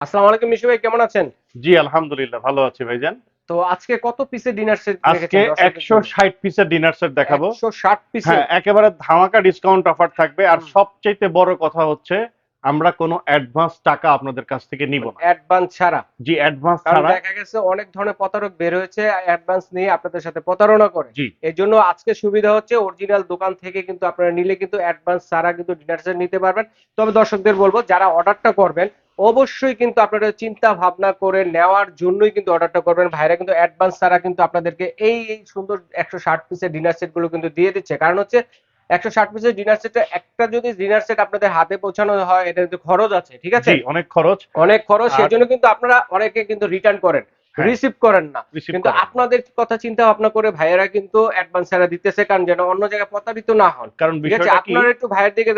আসসালামু আলাইকুম মিশু ভাই কেমন আছেন? জি আলহামদুলিল্লাহ ভালো আছি ভাইজান। তো আজকে কত পিসের ডিনার সেট আজকে একশো ষাট পিসের ডিনার সেট দেখাবো। একশো ষাট পিসের হ্যাঁ একেবারে ধামাকা ডিসকাউন্ট অফার থাকবে। আর। সবচেয়ে বড় কথা হচ্ছে আমরা কোনো অ্যাডভান্স টাকা আপনাদের কাছ থেকে নিব না। অ্যাডভান্স ছাড়া। জি অ্যাডভান্স ছাড়া। দেখা গেছে অনেক ধরনের প্রতারক বের হয়েছে অ্যাডভান্স নিয়ে আপনাদের সাথে প্রতারণা করে। এই জন্য আজকে সুবিধা হচ্ছে অরিজিনাল দোকান থেকে কিন্তু আপনারা নিলে কিন্তু অ্যাডভান্স ছাড়া কিন্তু ডিনার সেট নিতে পারবেন। তবে দর্শকদের বলব যারা অর্ডারটা করবেন অবশ্যই কিন্তু আপনারা চিন্তা ভাবনা করে নেওয়ার জন্যই কিন্তু অর্ডারটা করবেন। ভাইরা কিন্তু অ্যাডভান্স ছাড়া কিন্তু আপনাদেরকে এই এই সুন্দর একশো ষাট পিসের ডিনার সেটগুলো কিন্তু দিয়ে দিচ্ছে। কারণ হচ্ছে একশো ষাট পিসের ডিনার সেট একটা যদি ডিনার সেট আপনাদের হাতে পৌঁছানো হয় এটা কিন্তু খরচ আছে ঠিক আছে অনেক খরচ অনেক খরচ সেই সেজন্য কিন্তু আপনারা অনেকে কিন্তু রিটার্ন করেন। রিসিভ করেন না। কিন্তু আপনাদের কথা চিন্তা ভাবনা করে ভাইয়েরা কিন্তু অ্যাডভান্স ছাড়া দিতেছে কারণ যেন অন্য জায়গায় প্রতারিত না হন। কারণ আপনারা একটু ভাইয়ের দিকে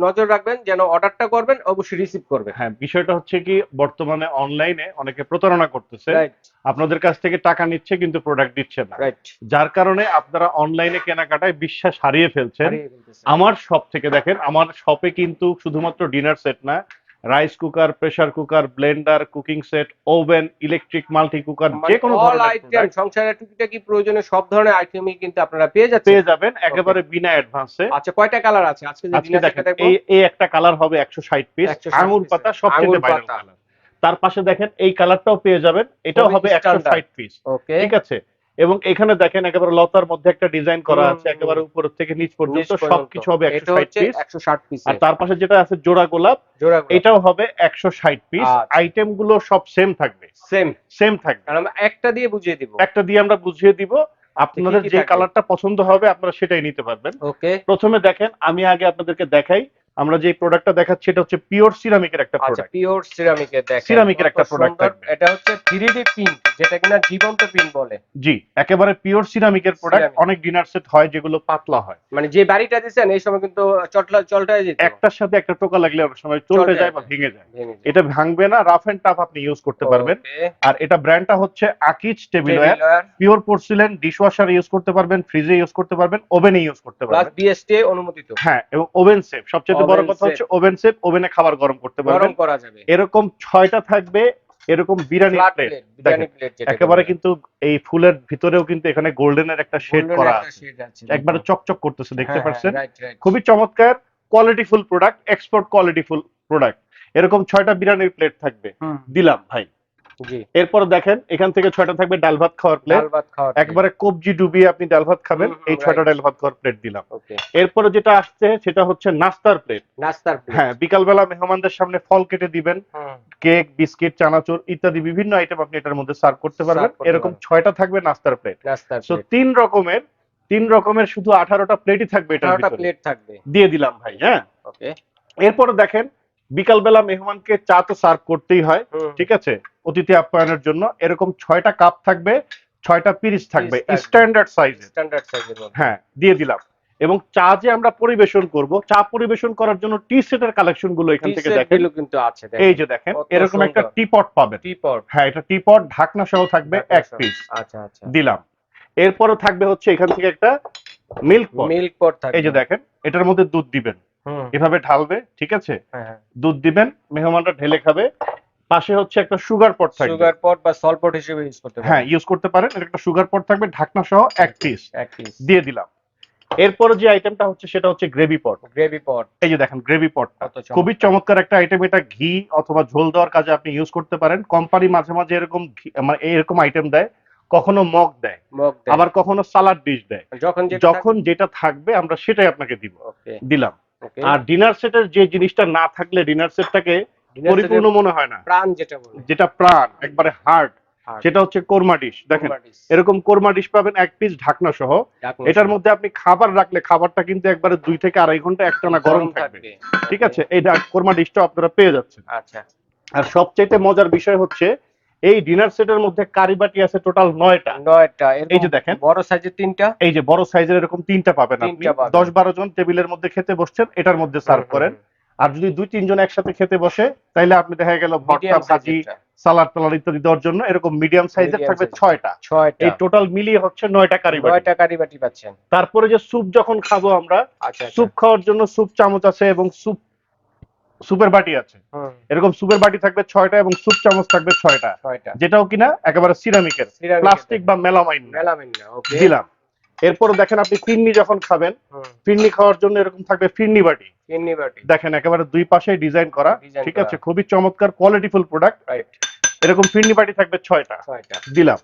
নজর রাখবেন যেন অর্ডারটা করবেন অবশ্যই রিসিভ করবেন। হ্যাঁ বিষয়টা হচ্ছে কি বর্তমানে অনলাইনে অনেকে প্রতারণা করতেছে। আপনাদের কাছ থেকে টাকা নিচ্ছে কিন্তু প্রোডাক্ট দিচ্ছে না। যার কারণে আপনারা অনলাইনে কেনাকাটায় বিশ্বাস হারিয়ে ফেলছেন। আমার শপ থেকে দেখেন আমার শপে কিন্তু শুধুমাত্র ডিনার সেট না rice cooker pressure cooker blender cooking set oven electric multi cooker যে কোনো ধরনের আইটেম সংসারের টুকিটাকি প্রয়োজনে সব ধরনের আইটেমই কিন্তু আপনারা পেয়ে যাচ্ছেন। পেয়ে যাবেন একেবারে বিনা অ্যাডভান্সে আচ্ছা কয়টা কালার আছে? আজকে যে দেখেন এই এই একটা কালার হবে একশো ষাট পিস 160 আঙুর পাতা। সবচেয়ে ভাইরাল কালার তার পাশে দেখেন এই কালারটাও পেয়ে যাবেন এটাও হবে একশো standard। ষাট পিস ওকে ঠিক আছে? এবং এখানে দেখেন একেবারে লতার মধ্যে একটা ডিজাইন করা আছে একেবারে উপর থেকে নিচ পর্যন্ত। সবকিছু হবে একশো এটা ষাট হচ্ছে পিস আর তার পাশে যেটা আছে জোড়া গোলাপ এটাও হবে একশো ষাট পিস। আইটেমগুলো সব সেম থাকবে। সেম সেম থাকবে। আমরা একটা দিয়ে বুঝিয়ে দিব। একটা দিয়ে আমরা বুঝিয়ে দিব। আপনাদের যে কালারটা পছন্দ হবে আপনারা সেটাই নিতে পারবেন। ওকে প্রথমে দেখেন আমি আগে আপনাদেরকে দেখাই আমরা যে প্রোডাক্টটা দেখাচ্ছি এটা হচ্ছে পিওর সিরামিকের একটা আচ্ছা প্রোডাক্ট পিওর সিরামিকের দেখেন। সিরামিকের একটা। থাকবে। এটা হচ্ছে 3D প্রিন্ট যেটা কিনা জীবন্ত প্রিন্ট বলে। জি একেবারে পিওর সিরামিকের প্রোডাক্ট অনেক ডিনার সেট হয় যেগুলো পাতলা হয়। মানে যে বাড়িটা দিচ্ছেন এই সময় কিন্তু চটলা চলটায় যেত। একটার সাথে একটা টোকা লাগলে অনেক সময় চলতে যায় বা ভেঙে যায়। এটা ভাঙবে না রাফ এন্ড টাফ আপনি ইউজ করতে পারবেন। আর এটা ব্র্যান্ডটা হচ্ছে Akij tableware tableware pure porcelain dishwasher use করতে পারবেন ফ্রিজে ইউজ করতে পারবেন ওভেনে ইউজ করতে পারবেন। প্লাস বিএসটি অনুমোদিত। হ্যাঁ এবং ওভেন সেফ সবচেয়ে বড় কথা হচ্ছে ওভেন সেফ ওভেনে খাবার গরম করতে গরম করা যাবে। এরকম ছয়টা থাকবে এরকম বিরিয়ানি প্লেট বিরিয়ানি প্লেট একেবারে কিন্তু এই ফুলের ভিতরেও কিন্তু এখানে গোল্ডেনের একটা শেড করা আছে। একবারে চকচক করতেছে হ্যাঁ, দেখতে পাচ্ছেন? রাইট রাইট খুবই চমৎকার quality full product export quality full product এরকম ছয়টা বিরিয়ানির প্লেট থাকবে। দিলাম ভাই। এরপর দেখেন এখান থেকে ছয়টা থাকবে ডাল ভাত খাওয়ার প্লেট একবারে কবজি ডুবিয়ে আপনি ডাল ভাত খাবেন এই ছয়টা ডাল ভাত খাওয়ার প্লেট দিলাম। এরপরে যেটা আসছে সেটা হচ্ছে নাস্তার প্লেট নাস্তার প্লেট হ্যাঁ বিকালবেলা মেহমানদের সামনে ফল কেটে দিবেন কেক বিস্কিট চানাচুর ইত্যাদি বিভিন্ন আইটেম আপনি এটার মধ্যে সার্ভ করতে পারবেন। এরকম ছয়টা থাকবে নাস্তার প্লেট প্লেট তিন রকমের তিন রকমের শুধু আঠারোটা প্লেটই থাকবে ভিতরে। প্লেট থাকবে। দিয়ে দিলাম ভাই হ্যাঁ। এরপরে দেখেন বিকালবেলা মেহমানকে চা তো সার্ভ করতেই হয় ঠিক আছে? অতিথি আপ্যায়নের জন্য। এরকম ছয়টা কাপ থাকবে ছয়টা পিরিচ থাকবে স্ট্যান্ডার্ড সাইজের স্ট্যান্ডার্ড সাইজের হ্যাঁ দিয়ে দিলাম। এবং চা যে আমরা পরিবেশন করব চা পরিবেশন করার জন্য টি সেটের কালেকশনগুলো এখান থেকে দেখেন। কিন্তু আছে এই যে দেখেন এরকম একটা। টিপট পাবেন। টিপট হ্যাঁ এটা টিপট ঢাকনা সহ থাকবে এক পিস আচ্ছা আচ্ছা। দিলাম। এরপরে থাকবে হচ্ছে এখান থেকে একটা মিল্ক পট মিল্ক পট থাকবে। এই যে দেখেন এটার মধ্যে দুধ দিবেন। এভাবে ঢালবে ঠিক আছে? হ্যাঁ হ্যাঁ। দুধ দিবেন মেহমানরা ঢেলে খাবে। পাশে হচ্ছে একটা সুগার পট থাকবে। সুগার পট বা সল্ট পট হিসেবে ইউজ করতে হ্যাঁ ইউজ করতে পারেন। একটা সুগার পট থাকবে ঢাকনা সহ এক পিস এক পিস দিয়ে দিলাম। এরপরে যে আইটেমটা হচ্ছে সেটা হচ্ছে গ্রেভি পট গ্রেভি পট এই যে দেখেন গ্রেভি পটটা খুবই চমৎকার একটা আইটেম এটা ঘি অথবা ঝোল দেওয়ার কাজে আপনি ইউজ করতে পারেন। কোম্পানি মাঝে মাঝে এরকম মানে এরকম আইটেম দেয় কখনো মগ দেয়। আবার কখনো সালাড ডিশ দেয়। যখন যেটা যখন যেটা থাকবে আমরা সেটাই আপনাকে দিব। দিলাম। আর ডিনার সেটের যে জিনিসটা না থাকলে ডিনার সেটটাকে পরিপূর্ণ মনে হয় না। প্রাণ যেটা বলে। যেটা প্রাণ একবারে Heart. সেটা হচ্ছে কোরমা ডিশ দেখেন। এরকম কোরমা ডিশ পাবেন এক পিস ঢাকনা সহ। এটার মধ্যে আপনি খাবার রাখলে খাবারটা কিন্তু একবারে দুই থেকে আড়াই ঘণ্টা একটানা গরম থাকবে। ঠিক আছে? এই কোরমা ডিশটা আপনারা পেয়ে যাচ্ছেন। আচ্ছা। আর সবচাইতে মজার বিষয় হচ্ছে এই ডিনার সেটের মধ্যে কারিবাটি আছে টোটাল নয়টা। নয়টা এই যে দেখেন। বড় সাইজের তিনটা? এই যে বড় সাইজের এরকম তিনটা পাবেন আপনি। দশ বারো জন টেবিলের মধ্যে খেতে বসছেন এটার মধ্যে সার্ভ করেন। আর যদি দুই তিনজন একসাথে খেতে বসে তাইলে আপনি দেখা গেল ভর্তা ভাজি সালাদ টালাদ ইত্যাদি দেওয়ার জন্য এরকম মিডিয়াম সাইজের থাকবে ছয়টা। ছয়টা। এই টোটাল মিলিয়ে হচ্ছে নয়টা কারিবাটি নয়টা কারিবাটি পাচ্ছেন। তারপরে যে স্যুপ যখন খাব আমরা আচ্ছা আচ্ছা। স্যুপ খাওয়ার জন্য স্যুপ চামচ আছে এবং স্যুপ সুপের বাটি আছে। এরকম সুপের বাটি থাকবে ছয়টা এবং সুপ চামচ থাকবে ছয়টা। যেটাও কিনা একেবারে সিরামিকের প্লাস্টিক বা মেলামাইন। না। মেলামিন না ওকে দিলাম। এরপর দেখেন আপনি ফিরনি যখন খাবেন ফিরনি খাওয়ার জন্য এরকম থাকবে ফিরনি বাটি। কিডনি বাটি। দেখেন একেবারে দুই পাশে ডিজাইন করা ঠিক আছে? খুবই চমৎকার কোয়ালিটিফুল প্রোডাক্ট রাইট এরকম ফিরনি বাটি থাকবে ছয়টা। দিলাম।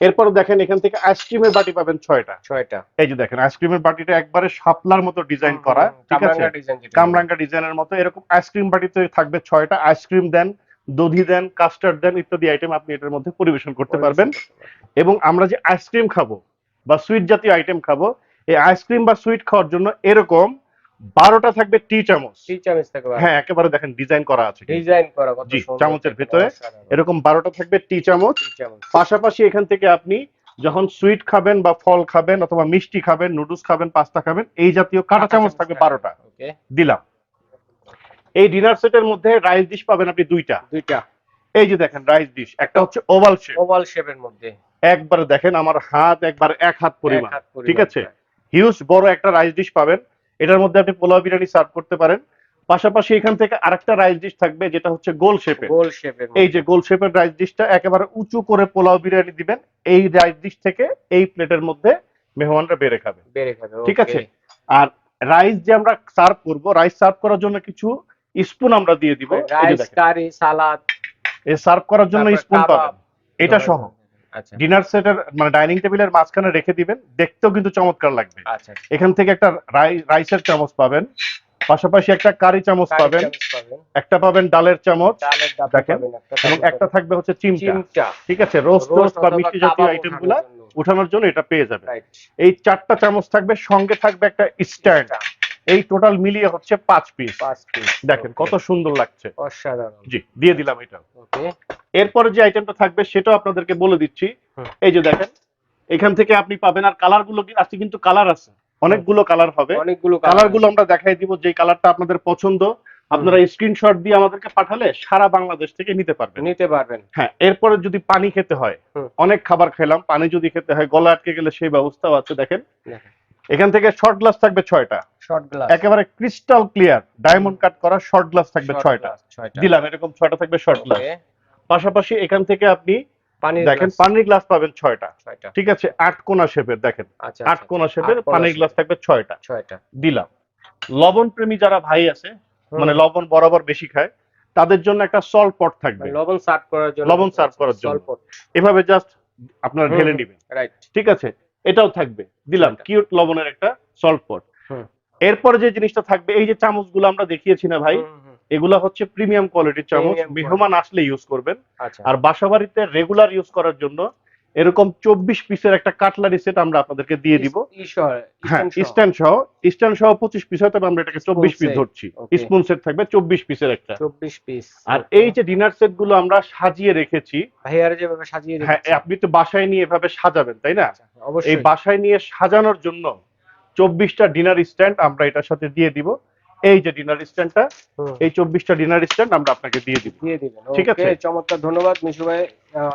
এরপর দেখেন এখান থেকে আইসক্রিমের বাটি পাবেন ছয়টা। ছয়টা। এই যে দেখেন আইসক্রিমের বাটিটা একবারে শাপলার মতো ডিজাইন করা ঠিক আছে? কামরাঙ্গা কামরাঙ্গা ডিজাইনের মতো এরকম আইসক্রিম বাটিতে থাকবে ছয়টা আইসক্রিম দেন দধি দেন কাস্টার্ড দেন ইত্যাদি আইটেম আপনি এটার মধ্যে পরিবেশন করতে পারবেন। এবং আমরা যে আইসক্রিম খাব বা সুইট জাতীয় আইটেম খাব এই আইসক্রিম বা সুইট খাওয়ার জন্য এরকম বারোটা থাকবে টি চামচ টি চামচ থাকবে হ্যাঁ একেবারে দেখেন ডিজাইন করা আছে ডিজাইন করা কত জি, চামচের ভেতরে এরকম বারোটা থাকবে টি চামচ টি চামচ পাশাপাশি এখান থেকে আপনি যখন সুইট খাবেন বা ফল খাবেন অথবা মিষ্টি খাবেন নুডলস খাবেন পাস্তা খাবেন এই জাতীয় কাঁটা চামচ থাকবে বারোটা। দিলাম। এই ডিনার সেটের মধ্যে রাইস ডিশ পাবেন আপনি দুইটা। দুইটা। এই যে দেখেন রাইস ডিশ একটা হচ্ছে ওভাল শেপ। ওভাল শেপের মধ্যে। একবার দেখেন আমার হাত একবার এক হাত পরিমাণ। এক হাত পরিমাণ, ঠিক আছে? হিউজ বড় একটা রাইস ডিশ পাবেন। এটার মধ্যে আপনি পোলাও বিরিয়ানি সার্ভ করতে পারেন। পাশাপাশি এখান থেকে আরেকটা রাইস ডিশ থাকবে যেটা হচ্ছে গোল শেপের গোল শেপের এই যে গোল শেপের রাইস ডিশটা একেবারে উঁচু করে পোলাও বিরিয়ানি দিবেন এই রাইস ডিশ থেকে এই প্লেটের মধ্যে মেহমানরা বেড়ে খাবে। বেড়ে খাবে ঠিক আছে? আর রাইস যে আমরা সার্ভ করব রাইস সার্ভ করার জন্য কিছু স্পুন আমরা দিয়ে দিব। রাইস কারি সালাদ এই সার্ভ করার জন্য স্পুন। পাবেন। এটা সহ। ডিনার সেটের মানে ডাইনিং টেবিলের মাঝখানে রেখে দিবেন দেখতেও কিন্তু চমৎকার লাগবে। আচ্ছা এখান থেকে একটা রাই- রাইসের চামচ পাবেন পাশাপাশি একটা কারি চামচ পাবেন একটা পাবেন ডালের চামচ দেখেন, এবং একটা থাকবে হচ্ছে চিমটা। ঠিক আছে রোস্ট রোস্ট টোস্ট বা মিষ্টি জাতীয় আইটেমগুলা উঠানোর জন্য। এটা পেয়ে যাবে এই চারটা চামচ থাকবে সঙ্গে থাকবে একটা স্ট্যান্ড। এই টোটাল মিলিয়ে হচ্ছে পাঁচ পিস পাঁচ পিস দেখেন কত সুন্দর লাগছে। অসাধারণ। জি দিয়ে দিলাম এটা ওকে এরপরে যে আইটেমটা থাকবে সেটাও আপনাদেরকে বলে দিচ্ছি। এই যে দেখেন এখান থেকে আপনি পাবেন আর কালারগুলো আজকে কিন্তু কালার আছে। অনেকগুলো কালার হবে। অনেকগুলো কালারগুলো আমরা দেখাই দিব যে কালারটা আপনাদের পছন্দ। আপনারা স্ক্রিনশট দিয়ে আমাদেরকে পাঠালে সারা বাংলাদেশ থেকে নিতে পারবেন। নিতে পারবেন। হ্যাঁ এরপরে যদি পানি খেতে হয় অনেক খাবার খেলাম পানি যদি খেতে হয় গলা আটকে গেলে সেই ব্যবস্থাও আছে দেখেন। এখান থেকে শর্ট গ্লাস থাকবে ছয়টা। শর্ট গ্লাস একেবারে ক্রিস্টাল ক্লিয়ার ডায়মন্ড কাট করা শর্ট গ্লাস থাকবে ছয়টা। দিলাম এরকম ছয়টা থাকবে শর্ট গ্লাস পাশাপাশি এখান থেকে আপনি দেখেন পানির গ্লাস পাবেন ছয়টা। ঠিক আছে আট কোনা শেপের দেখেন। আচ্ছা আট কোনা শেপের পানির গ্লাস থাকবে ছয়টা। ছয়টা। দিলাম। লবণ প্রেমী যারা ভাই আছে মানে লবণ বরাবর বেশি খায় তাদের জন্য একটা সল্ট পট থাকবে। মানে লবণ সার্ভ করার জন্য লবণ serve করার জন্য। এভাবে জাস্ট আপনারা ঢেলে। নেবেন। রাইট ঠিক আছে এটাও থাকবে। দিলাম। কিউট লবণের একটা সল্ট পট এরপর যে জিনিসটা থাকবে এই যে চামচগুলো আমরা দেখিয়েছি না ভাই এগুলা হচ্ছে প্রিমিয়াম কোয়ালিটির চামচ। মেহমান আসলে ইউজ করবেন। আচ্ছা। আর বাসাবাড়িতে রেগুলার ইউজ করার জন্য এরকম চব্বিশ পিসের একটা কাটলারি সেট আমরা আপনাদেরকে দিয়ে দিব। স্ট্যান্ড সহ স্ট্যান্ড সহ। পঁচিশ পিস হয় তবে আমরা এটাকে চব্বিশ পিস ধরছি। স্পুন সেট থাকবে চব্বিশ পিসের একটা। চব্বিশ পিস আর এই যে ডিনার সেটগুলো আমরা সাজিয়ে রেখেছি যেভাবে সাজিয়ে হ্যাঁ আপনি তো বাসায় নিয়ে এভাবে সাজাবেন তাই না? আচ্ছা, এই বাসায় নিয়ে সাজানোর জন্য চব্বিশটা ডিনার স্ট্যান্ড আমরা এটার সাথে দিয়ে দিব। এই যে ডিনার স্ট্যান্ডটা এই চব্বিশটা ডিনার স্ট্যান্ড আমরা আপনাকে দিয়ে দিব। দিয়ে দিবেন ঠিক আছে। চমৎকার ধন্যবাদ। মিশু ভাই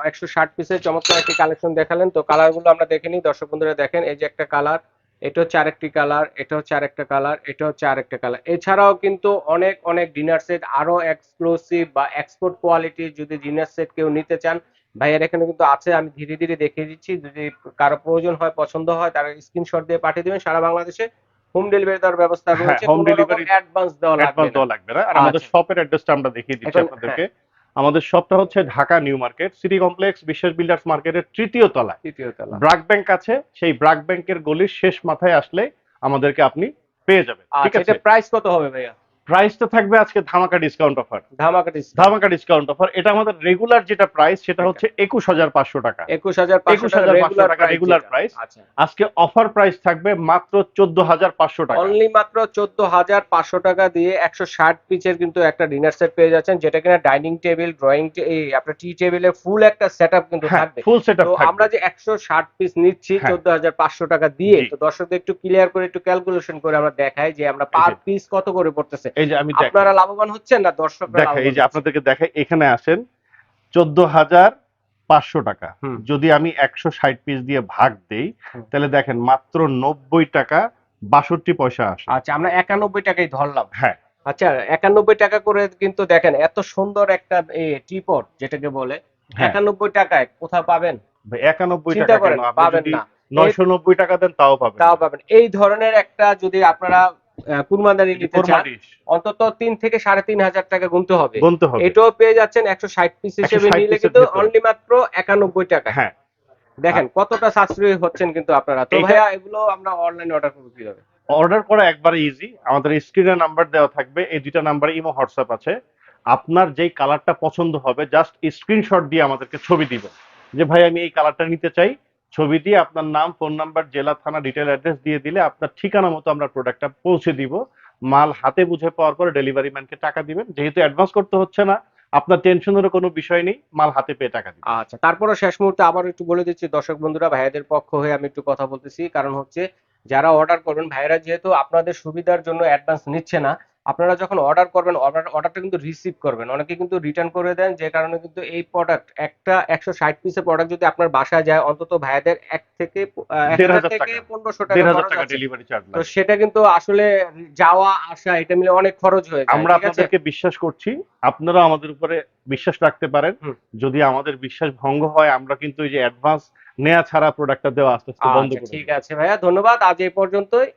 একশো ষাট পিসের চমৎকার একটি কালেকশন দেখালেন। তো কালারগুলো আমরা দেখে নিই দর্শক বন্ধুরা দেখেন এই যে একটা কালার এটা হচ্ছে আরেকটি কালার এটা হচ্ছে আরেকটা কালার এটা হচ্ছে আরেকটা কালার এছাড়াও কিন্তু অনেক অনেক ডিনার সেট আরও এক্সক্লুসিভ বা এক্সপোর্ট কোয়ালিটির যদি ডিনার সেট কেউ নিতে চান ভাইয়ের এখানে কিন্তু আছে আমি ধীরে ধীরে দেখিয়ে দিচ্ছি। যদি কারও প্রয়োজন হয় পছন্দ হয় তারা স্ক্রিনশট দিয়ে পাঠিয়ে দিবেন। সারা বাংলাদেশে হোম ডেলিভারি দেওয়ার ব্যবস্থা হ্যাঁ, রয়েছে হোম ডেলিভারি অ্যাডভান্স দেওয়া লাগবে অ্যাডভান্স দেওয়া লাগবে না। আর আমাদের আচ্ছা। শপের অ্যাড্রেসটা আমরা দেখিয়ে দিচ্ছি আপনাদেরকে। আমাদের শপটা হচ্ছে Dhaka New Market City Complex Biswas Builders মার্কেটের তৃতীয় তলায়। তৃতীয় তলা। ব্রাক ব্যাংক আছে সেই ব্রাক ব্যাংকের গলির শেষ মাথায় আসলে আমাদেরকে আপনি পেয়ে যাবেন। ঠিক আচ্ছা আছে? এটা প্রাইস কত হবে ভাইয়া? প্রাইসটা থাকবে আজকে ধামাকা ডিসকাউন্ট অফার ধামাকা ধামাকা ডিসকাউন্ট অফার এটা আমাদের রেগুলার যেটা প্রাইস সেটা হচ্ছে একুশ হাজার পাঁচশো টাকা। একুশ হাজার পাঁচশো 21,500 টাকা regular price। আচ্ছা। আজকে অফার প্রাইস থাকবে মাত্র চোদ্দ হাজার পাঁচশো টাকা। অনলি মাত্র চোদ্দ হাজার পাঁচশো টাকা দিয়ে একশো ষাট পিসের কিন্তু একটা ডিনার সেট পেয়ে যাচ্ছেন যেটা কিনা ডাইনিং টেবিল ড্রয়িং এই আপনার টি টেবিলে ফুল একটা সেট আপ কিন্তু হ্যাঁ থাকবে। ফুল সেট তো আমরা যে একশো ষাট পিস নিচ্ছি হ্যাঁ। চোদ্দ হাজার পাঁচশো টাকা দিয়ে তো দর্শকদের একটু ক্লিয়ার করে একটু ক্যালকুলেশন করে আমরা দেখাই যে আমরা পার পিস কত করে পড়তেছে। এই যে আমি আপনারা লাভবান হচ্ছেন না দর্শকরা দেখা এই যে আপনাদেরকে দেখাই এখানে আসেন চোদ্দ হাজার পাঁচশো টাকা। যদি আমি একশো ষাট পিস দিয়ে ভাগ দেই তাহলে দেখেন মাত্র নব্বই টাকা বাষট্টি পয়সা আসে। আচ্ছা আমরা একানব্বই টাকাই ধরলাম। হ্যাঁ। আচ্ছা একানব্বই টাকা করে কিন্তু দেখেন এত সুন্দর একটা টিপট যেটাকে বলে হ্যাঁ। একানব্বই টাকায় কোথাও পাবেন? একানব্বই টাকা পাবেন না। নয়শো নব্বই টাকা দেন তাও পাবেন। তাও পাবেন। এই ধরনের একটা যদি আপনারা নিতে চান? অন্তত তিন থেকে সাড়ে তিন হাজার টাকা গুনতে হবে। এটাও পেয়ে যাচ্ছেন একশো ষাট পিস হিসেবে নিলে কিন্তু অনলি মাত্র একানব্বই টাকা। হ্যাঁ। দেখেন কতটা সাশ্রয়ী হচ্ছেন কিন্তু আপনারা। তো ভাইয়া এগুলো আমরা অনলাইনে অর্ডার করব কীভাবে? অর্ডার করা একবারে ইজি আমাদের স্ক্রিনে নাম্বার দেওয়া থাকবে। এই দুইটা নাম্বারে ইমো হোয়াটসঅ্যাপ আছে। আপনার যেই কালারটা পছন্দ হবে জাস্ট স্ক্রিনশট দিয়ে আমাদেরকে ছবি দিবেন। যে ভাই আমি এই কালারটা নিতে চাই ছবি দিয়ে আপনার নাম ফোন নাম্বার জেলা, থানা ডিটেল অ্যাড্রেস দিয়ে দিলে আপনার ঠিকানা মতো আমরা প্রোডাক্টটা পৌঁছে দিব। মাল হাতে বুঝে পাওয়ার পরে ডেলিভারি ম্যানকে টাকা দিবেন। যেহেতু অ্যাডভান্স করতে হচ্ছে না, আপনার টেনশনেরও কোনো বিষয় নেই, মাল হাতে পেয়ে টাকা দিবেন। আচ্ছা তারপরে শেষ মুহূর্তে আবার একটু বলে দিচ্ছি, দর্শক বন্ধুরা, ভাইয়াদের পক্ষ হয়ে আমি একটু কথা বলতেছি। কারণ হচ্ছে, যারা অর্ডার করবেন, ভাইয়েরা যেহেতু আপনাদের সুবিধার জন্য অ্যাডভান্স নিচ্ছে না আপনারা যখন অর্ডার করবেন অর্ডার অর্ডারটা কিন্তু রিসিভ করবেন। অনেকে কিন্তু রিটার্ন করে দেন যে কারণে কিন্তু এই প্রোডাক্ট একটা একশো ষাট পিসের প্রোডাক্ট যদি আপনার বাসায় যায় অন্তত ভাইয়াদের এক থেকে পনেরোশো টাকা। ডেলিভারি চার্জ তো সেটা কিন্তু আসলে যাওয়া আসা এটা মিলে অনেক খরচ হয়ে আমরা আপনাদেরকে বিশ্বাস করছি আপনারা আমাদের উপরে বিশ্বাস রাখতে পারেন। যদি আমাদের বিশ্বাস ভঙ্গ হয় আমরা কিন্তু এই যে অ্যাডভান্স নেওয়া ছাড়া প্রোডাক্টটা দেওয়া আস্তে আস্তে বন্ধ আচ্ছা ঠিক আছে ভাইয়া ধন্যবাদ। আজ এই পর্যন্তই।